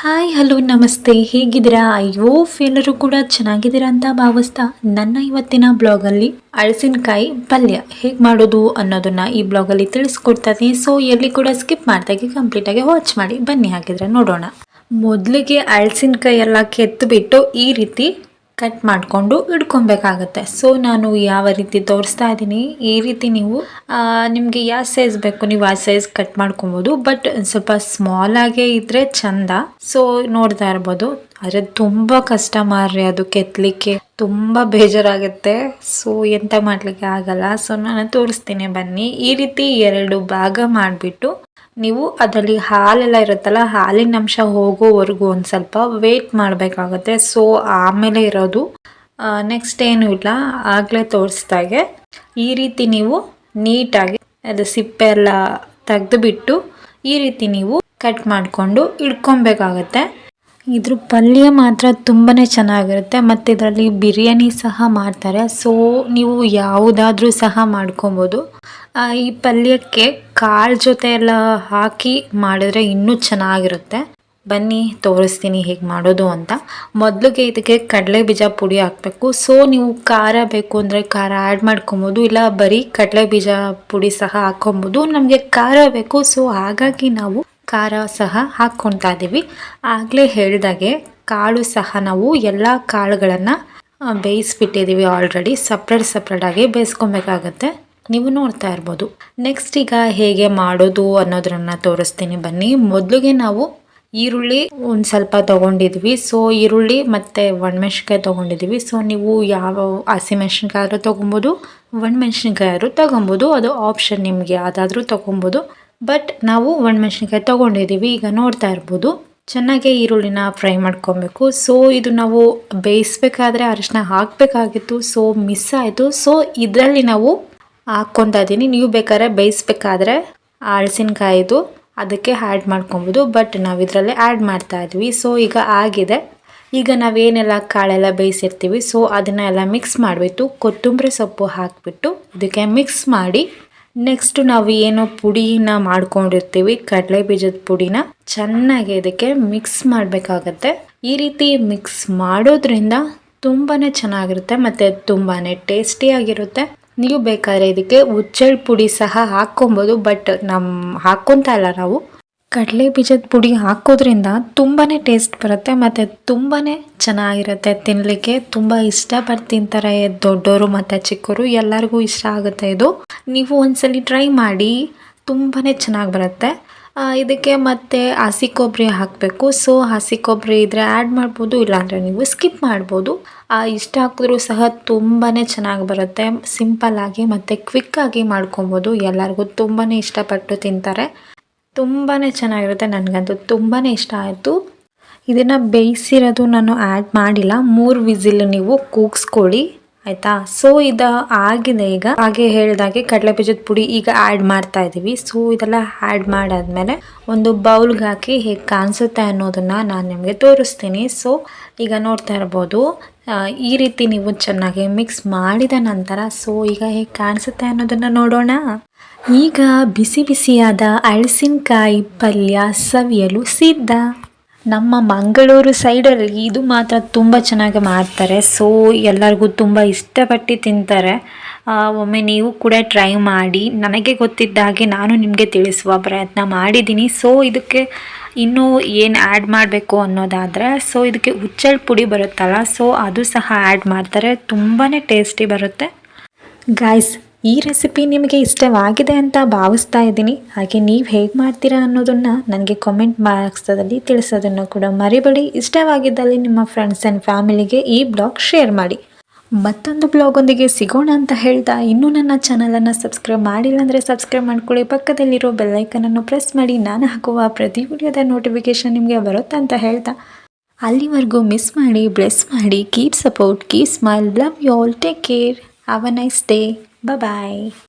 Hi hello ನಮಸ್ತೆ. ಹೇಗಿದ್ದೀರಾ? ಅಯ್ಯೋ, ಎಲ್ಲರೂ ಕೂಡ ಚೆನ್ನಾಗಿದ್ದೀರಾ ಅಂತ ಭಾವಿಸ್ತಾ ನನ್ನ ಇವತ್ತಿನ ಬ್ಲಾಗಲ್ಲಿ ಅಳಸಿನಕಾಯಿ ಪಲ್ಯ ಹೇಗೆ ಮಾಡೋದು ಅನ್ನೋದನ್ನ ಈ ಬ್ಲಾಗಲ್ಲಿ ತಿಳಿಸ್ಕೊಡ್ತಾ ಇದ್ದೀನಿ ಸೊ ಎಲ್ಲಿ ಕೂಡ ಸ್ಕಿಪ್ ಮಾಡ್ದಾಗೆ ಕಂಪ್ಲೀಟಾಗಿ ವಾಚ್ ಮಾಡಿ. ಬನ್ನಿ ಹಾಕಿದ್ರೆ ನೋಡೋಣ. ಮೊದಲಿಗೆ ಅಳಸಿನಕಾಯಿ ಎಲ್ಲ ಕೆತ್ತುಬಿಟ್ಟು ಈ ರೀತಿ ಕಟ್ ಮಾಡಿಕೊಂಡು ಇಡ್ಕೊಬೇಕಾಗತ್ತೆ. ಸೊ ನಾನು ಯಾವ ರೀತಿ ತೋರಿಸ್ತಾ ಇದ್ದೀನಿ, ಈ ರೀತಿ ನೀವು ನಿಮಗೆ ಯಾವ ಸೈಜ್ ಬೇಕು ನೀವು ಆ ಸೈಜ್ ಕಟ್ ಮಾಡ್ಕೊಬೋದು. ಬಟ್ ಸ್ವಲ್ಪ ಸ್ಮಾಲ್ ಆಗೇ ಇದ್ರೆ ಚಂದ. ಸೊ ನೋಡ್ತಾ ಇರ್ಬೋದು. ಆದರೆ ತುಂಬ ಕಷ್ಟ ಮಾರ್ರಿ ಅದು ಕೆತ್ತಲಿಕ್ಕೆ. ತುಂಬ ಬೇಜಾರಾಗುತ್ತೆ. ಸೊ ಎಂತ ಮಾಡಲಿಕ್ಕೆ ಆಗಲ್ಲ. ಸೊ ನಾನು ತೋರಿಸ್ತೀನಿ ಬನ್ನಿ. ಈ ರೀತಿ ಎರಡು ಭಾಗ ಮಾಡಿಬಿಟ್ಟು ನೀವು ಅದರಲ್ಲಿ ಹಾಲೆಲ್ಲ ಇರುತ್ತಲ್ಲ, ಹಾಲಿನ ಅಂಶ ಹೋಗೋವರೆಗೂ ಒಂದು ಸ್ವಲ್ಪ ವೇಟ್ ಮಾಡಬೇಕಾಗುತ್ತೆ. ಸೊ ಆಮೇಲೆ ಇರೋದು ನೆಕ್ಸ್ಟ್ ಏನು ಇಲ್ಲ, ಆಗಲೇ ತೋರಿಸ್ದಾಗೆ ಈ ರೀತಿ ನೀವು ನೀಟಾಗಿ ಅದು ಸಿಪ್ಪೆ ಎಲ್ಲ ತೆಗೆದುಬಿಟ್ಟು ಈ ರೀತಿ ನೀವು ಕಟ್ ಮಾಡಿಕೊಂಡು ಇಡ್ಕೊಬೇಕಾಗತ್ತೆ ಇದ್ರ ಪಲ್ಯ ಮಾತ್ರ ತುಂಬಾನೇ ಚೆನ್ನಾಗಿರುತ್ತೆ, ಮತ್ತು ಇದರಲ್ಲಿ ಬಿರಿಯಾನಿ ಸಹ ಮಾಡ್ತಾರೆ. ಸೊ ನೀವು ಯಾವುದಾದ್ರೂ ಸಹ ಮಾಡ್ಕೊಬೋದು. ಈ ಪಲ್ಯಕ್ಕೆ ಕಾಳು ಜೊತೆ ಎಲ್ಲ ಹಾಕಿ ಮಾಡಿದ್ರೆ ಇನ್ನೂ ಚೆನ್ನಾಗಿರುತ್ತೆ. ಬನ್ನಿ, ತೋರಿಸ್ತೀನಿ ಹೇಗೆ ಮಾಡೋದು ಅಂತ. ಮೊದಲಿಗೆ ಇದಕ್ಕೆ ಕಡಲೆ ಬೀಜ ಪುಡಿ ಹಾಕಬೇಕು. ಸೊ ನೀವು ಖಾರ ಬೇಕು ಅಂದರೆ ಖಾರ ಆ್ಯಡ್ ಮಾಡ್ಕೊಬೋದು, ಇಲ್ಲ ಬರೀ ಕಡಲೆ ಬೀಜ ಪುಡಿ ಸಹ ಹಾಕೊಬೋದು ನಮಗೆ ಖಾರ ಬೇಕು ಸೊ ಹಾಗಾಗಿ ನಾವು ಖಾರ ಸಹ ಹಾಕ್ಕೊತಾ ಇದ್ದೀವಿ ಆಗಲೇ ಹೇಳಿದಾಗೆ ಕಾಳು ಸಹ ನಾವು ಎಲ್ಲ ಕಾಳುಗಳನ್ನು ಬೇಯಿಸ್ಬಿಟ್ಟಿದ್ದೀವಿ ಆಲ್ರೆಡಿ ಸಪ್ರೇಟ್ ಸಪ್ರೇಟಾಗಿ ಬೇಯಿಸ್ಕೊಬೇಕಾಗತ್ತೆ. ನೀವು ನೋಡ್ತಾ ಇರ್ಬೋದು. ನೆಕ್ಸ್ಟ್ ಈಗ ಹೇಗೆ ಮಾಡೋದು ಅನ್ನೋದನ್ನ ತೋರಿಸ್ತೀನಿ ಬನ್ನಿ. ಮೊದಲಿಗೆ ನಾವು ಈರುಳ್ಳಿ ಒಂದು ಸ್ವಲ್ಪ ತೊಗೊಂಡಿದ್ವಿ. ಸೊ ಈರುಳ್ಳಿ ಮತ್ತು ಒಣಮೆಣ್ಸಿನ್ಕಾಯಿ ತೊಗೊಂಡಿದ್ವಿ. ಸೊ ನೀವು ಯಾವ ಹಸಿಮೆಣ್ಸಿನ್ಕಾಯಿ ಆದರೂ ತೊಗೊಬೋದು, ಒಣಮೆಣ್ಸಿನ್ಕಾಯಿ ಆದರೂ ತೊಗೊಬೋದು. ಅದು ಆಪ್ಷನ್ ನಿಮಗೆ ಯಾವುದಾದ್ರೂ ತೊಗೊಬೋದು. ಬಟ್ ನಾವು ಒಣಮೆಣ್ಸಿನ್ಕಾಯಿ ತೊಗೊಂಡಿದ್ದೀವಿ. ಈಗ ನೋಡ್ತಾ ಇರ್ಬೋದು. ಚೆನ್ನಾಗಿ ಈರುಳ್ಳಿನ ಫ್ರೈ ಮಾಡ್ಕೊಬೇಕು. ಸೊ ಇದು ನಾವು ಬೇಯಿಸ್ಬೇಕಾದ್ರೆ ಅರಿಶಿನ ಹಾಕಬೇಕಾಗಿತ್ತು. ಸೊ ಮಿಸ್ ಆಯಿತು. ಸೊ ಇದರಲ್ಲಿ ನಾವು ಹಾಕ್ಕೊತಾ ಇದ್ದೀನಿ. ನೀವು ಬೇಕಾದ್ರೆ ಬೇಯಿಸ್ಬೇಕಾದ್ರೆ ಹಳಸಿನಕಾಯಿದು ಅದಕ್ಕೆ ಆ್ಯಡ್ ಮಾಡ್ಕೊಬೋದು. ಬಟ್ ನಾವು ಇದರಲ್ಲೇ ಆ್ಯಡ್ ಮಾಡ್ತಾ ಇದ್ವಿ. ಸೊ ಈಗ ಆಗಿದೆ. ಈಗ ನಾವೇನೆಲ್ಲ ಕಾಳೆಲ್ಲ ಬೇಯಿಸಿರ್ತೀವಿ. ಸೊ ಅದನ್ನೆಲ್ಲ ಮಿಕ್ಸ್ ಮಾಡಿಬಿಟ್ಟು ಕೊತ್ತಂಬರಿ ಸೊಪ್ಪು ಹಾಕಿಬಿಟ್ಟು ಇದಕ್ಕೆ ಮಿಕ್ಸ್ ಮಾಡಿ ನೆಕ್ಸ್ಟ್ ನಾವು ಏನು ಪುಡಿನ ಮಾಡ್ಕೊಂಡಿರ್ತೀವಿ, ಕಡಲೆ ಬೀಜದ ಪುಡಿನ. ಚೆನ್ನಾಗಿ ಇದಕ್ಕೆ ಮಿಕ್ಸ್ ಮಾಡಬೇಕಾಗತ್ತೆ. ಈ ರೀತಿ ಮಿಕ್ಸ್ ಮಾಡೋದ್ರಿಂದ ತುಂಬಾ ಚೆನ್ನಾಗಿರುತ್ತೆ ಮತ್ತು ತುಂಬಾ ಟೇಸ್ಟಿಯಾಗಿರುತ್ತೆ ನೀವು ಬೇಕಾದ್ರೆ ಇದಕ್ಕೆ ಉಚ್ಚಳ್ ಪುಡಿ ಸಹ ಹಾಕ್ಕೊಬೋದು ಬಟ್ ನಮ್ಮ ಹಾಕ್ಕೊತಾ ಇಲ್ಲ ನಾವು. ಕಡಲೆ ಬೀಜದ ಪುಡಿ ಹಾಕೋದ್ರಿಂದ ತುಂಬಾ ಟೇಸ್ಟ್ ಬರುತ್ತೆ ಮತ್ತು ತುಂಬಾ ಚೆನ್ನಾಗಿರುತ್ತೆ ತಿನ್ನಲಿಕ್ಕೆ ತುಂಬ ಇಷ್ಟಪಟ್ಟು ತಿಂತಾರೆ ದೊಡ್ಡವರು ಮತ್ತು ಚಿಕ್ಕವರು ಎಲ್ಲರಿಗೂ ಇಷ್ಟ ಆಗುತ್ತೆ ಇದು. ನೀವು ಒಂದ್ಸಲಿ ಟ್ರೈ ಮಾಡಿ ತುಂಬಾ ಚೆನ್ನಾಗಿ ಬರುತ್ತೆ. ಇದಕ್ಕೆ ಮತ್ತೆ ಹಸಿ ಕೊಬ್ಬರಿ ಹಾಕಬೇಕು. ಸೊ ಹಸಿ ಕೊಬ್ಬರಿ ಇದ್ದರೆ ಆ್ಯಡ್ ಮಾಡ್ಬೋದು, ಇಲ್ಲಾಂದರೆ ನೀವು ಸ್ಕಿಪ್ ಮಾಡ್ಬೋದು. ಇಷ್ಟ ಹಾಕಿದ್ರೂ ಸಹ ತುಂಬಾ ಚೆನ್ನಾಗಿ ಬರುತ್ತೆ. ಸಿಂಪಲ್ಲಾಗಿ ಮತ್ತು ಕ್ವಿಕ್ಕಾಗಿ ಮಾಡ್ಕೊಬೋದು. ಎಲ್ಲರಿಗೂ ತುಂಬಾ ಇಷ್ಟಪಟ್ಟು ತಿಂತಾರೆ. ತುಂಬಾ ಚೆನ್ನಾಗಿರುತ್ತೆ, ನನಗಂತೂ ತುಂಬಾ ಇಷ್ಟ ಆಯಿತು. ಇದನ್ನು ಬೇಯಿಸಿರೋದು ನಾನು ಆ್ಯಡ್ ಮಾಡಿಲ್ಲ. ಮೂರು ವಿಸಿಲ್ ನೀವು ಕೂಗಿಸ್ಕೊಳ್ಳಿ. ಆಯಿತಾ? ಸೊ ಇದು ಆಗಿದೆ ಈಗ ಹಾಗೆ ಹೇಳಿದಾಗೆ ಕಡಲೆ ಬೀಜದ ಪುಡಿ ಈಗ ಆ್ಯಡ್ ಮಾಡ್ತಾ ಇದ್ದೀವಿ ಸೊ ಇದೆಲ್ಲ ಆ್ಯಡ್ ಮಾಡಾದ್ಮೇಲೆ ಒಂದು ಬೌಲ್ಗೆ ಹಾಕಿ ಹೇಗೆ ಕಾಣಿಸುತ್ತೆ ಅನ್ನೋದನ್ನ ನಾನು ನಿಮಗೆ ತೋರಿಸ್ತೀನಿ. ಸೊ ಈಗ ನೋಡ್ತಾ ಇರ್ಬೋದು ಈ ರೀತಿ ನೀವು ಚೆನ್ನಾಗಿ ಮಿಕ್ಸ್ ಮಾಡಿದ ನಂತರ ಸೊ ಈಗ ಹೇಗೆ ಕಾಣಿಸುತ್ತೆ ಅನ್ನೋದನ್ನು ನೋಡೋಣ. ಈಗ ಬಿಸಿ ಬಿಸಿಯಾದ ಅಳಸಿನಕಾಯಿ ಪಲ್ಯ ಸವಿಯಲು ಸಿದ್ಧ. ನಮ್ಮ ಮಂಗಳೂರು ಸೈಡಲ್ಲಿ ಇದು ಮಾತ್ರ ತುಂಬ ಚೆನ್ನಾಗಿ ಮಾಡ್ತಾರೆ. ಸೊ ಎಲ್ಲರಿಗೂ ತುಂಬ ಇಷ್ಟಪಟ್ಟು ತಿಂತಾರೆ. ಒಮ್ಮೆ ನೀವು ಕೂಡ ಟ್ರೈ ಮಾಡಿ. ನನಗೆ ಗೊತ್ತಿದ್ದ ಹಾಗೆ ನಾನು ನಿಮಗೆ ತಿಳಿಸುವ ಪ್ರಯತ್ನ ಮಾಡಿದ್ದೀನಿ. ಸೊ ಇದಕ್ಕೆ ಇನ್ನೂ ಏನು ಆ್ಯಡ್ ಮಾಡಬೇಕು ಅನ್ನೋದಾದರೆ ಸೊ ಇದಕ್ಕೆ ಹುಚ್ಚಳ್ ಪುಡಿ ಬರುತ್ತಲ್ಲ ಸೊ ಅದು ಸಹ ಆ್ಯಡ್ ಮಾಡ್ತಾರೆ. ತುಂಬಾ ಟೇಸ್ಟಿ ಬರುತ್ತೆ. ಗಾಯ್ಸ್ ಈ ರೆಸಿಪಿ ನಿಮಗೆ ಇಷ್ಟವಾಗಿದೆ ಅಂತ ಭಾವಿಸ್ತಾ ಇದ್ದೀನಿ. ಹಾಗೆ ನೀವು ಹೇಗೆ ಮಾಡ್ತೀರಾ ಅನ್ನೋದನ್ನು ನನಗೆ ಕಾಮೆಂಟ್ ಬಾಕ್ಸದಲ್ಲಿ ತಿಳಿಸೋದನ್ನು ಕೂಡ ಮರಿಬೇಡಿ. ಇಷ್ಟವಾಗಿದ್ದಲ್ಲಿ ನಿಮ್ಮ ಫ್ರೆಂಡ್ಸ್ ಆ್ಯಂಡ್ ಫ್ಯಾಮಿಲಿಗೆ ಈ ಬ್ಲಾಗ್ ಶೇರ್ ಮಾಡಿ. ಮತ್ತೊಂದು ಬ್ಲಾಗೊಂದಿಗೆ ಸಿಗೋಣ ಅಂತ ಹೇಳ್ತಾ ಇನ್ನೂ ನನ್ನ ಚಾನಲನ್ನು ಸಬ್ಸ್ಕ್ರೈಬ್ ಮಾಡಿಲ್ಲ ಅಂದರೆ ಸಬ್ಸ್ಕ್ರೈಬ್ ಮಾಡ್ಕೊಳ್ಳಿ. ಪಕ್ಕದಲ್ಲಿರೋ ಬೆಲ್ಲೈಕನನ್ನು ಪ್ರೆಸ್ ಮಾಡಿ. ನಾನು ಹಾಕುವ ಪ್ರತಿ ವಿಡಿಯೋದ ನೋಟಿಫಿಕೇಷನ್ ನಿಮಗೆ ಬರುತ್ತೆ ಅಂತ ಹೇಳ್ತಾ. ಅಲ್ಲಿವರೆಗೂ ಮಿಸ್ ಮಾಡಿ ಬ್ಲೆಸ್ ಮಾಡಿ keep support keep smile love you all take care have a nice day Bye-bye.